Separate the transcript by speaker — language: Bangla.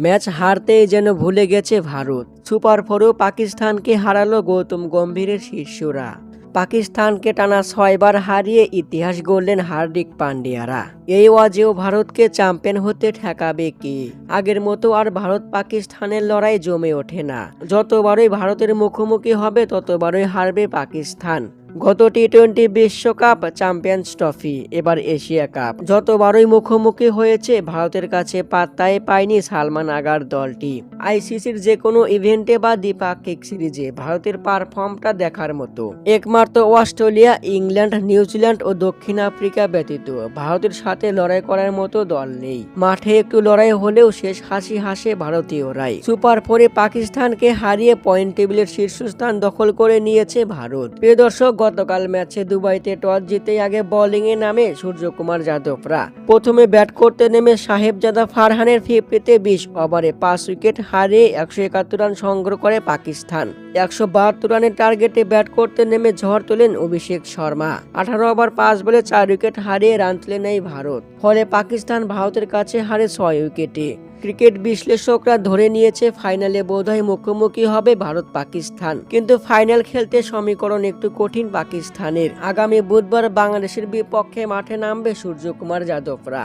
Speaker 1: ম্যাচ হারতেই যেন ভুলে গেছে ভারত। সুপার ফোরেও পাকিস্তানকে হারালো গৌতম গম্ভীরের শিষ্যরা। পাকিস্তানকে টানা ছয়বার হারিয়ে ইতিহাস গড়লেন হার্দিক পান্ডিয়ারা। এই ওয়াজেও ভারতকে চ্যাম্পিয়ন হতে ঠেকাবে কি? আগের মতো আর ভারত পাকিস্তানের লড়াই জমে ওঠে না। যতবারই ভারতের মুখোমুখি হবে, ততবারই হারবে পাকিস্তান। গত টি টোয়েন্টি বিশ্বকাপ চ্যাম্পিয়ন্স ট্রফি এবার এশিয়া কাপ যতবারই মুখোমুখি হয়েছে, ভারতের কাছে পাত্তাই পায়নি সালমান আগার দলটি। আইসিসির যে কোনো ইভেন্টে বা দ্বিপাক্ষিক সিরিজে ভারতের পারফর্মটা দেখার মতো। একমাত্র অস্ট্রেলিয়া, ইংল্যান্ড, নিউজিল্যান্ড ও দক্ষিণ আফ্রিকা ব্যতীত ভারতের সাথে লড়াই করার মতো দল নেই। মাঠে একটু লড়াই হলেও শেষ হাসি হাসে ভারতীয়রাই। সুপার ফোরে পাকিস্তানকে হারিয়ে পয়েন্ট টেবিলের শীর্ষস্থান দখল করে নিয়েছে ভারত। প্রিয় দর্শক গতকাল ম্যাচে দুবাইতে টস জিতেই আগে বোলিং এ নামে সূর্যকুমার যাদবরা। প্রথমে ব্যাট করতে নেমে সাহেবজাদা ফারহানের ফিফটিতে বিশ ওভারে পাঁচ উইকেট হারিয়ে একশো একাত্তর রান সংগ্রহ করে পাকিস্তান। একশো বাহাত্তর রানের টার্গেটে ব্যাট করতে নেমে ঝড় তোলেন অভিষেক শর্মা। আঠারো ওভার পাঁচ বলে চার উইকেট হারিয়ে রান তুলে নেয় ভারত। ফলে পাকিস্তান ভারতের কাছে হারে ছয় উইকেটে। ক্রিকেট বিশ্লেষকরা ধরে নিয়েছে ফাইনালে বোধহয় মুখোমুখি হবে ভারত পাকিস্তান। কিন্তু ফাইনাল খেলতে সমীকরণ একটু কঠিন পাকিস্তানের। আগামী বুধবার বাংলাদেশের বিপক্ষে মাঠে নামবে সূর্যকুমার যাদবরা।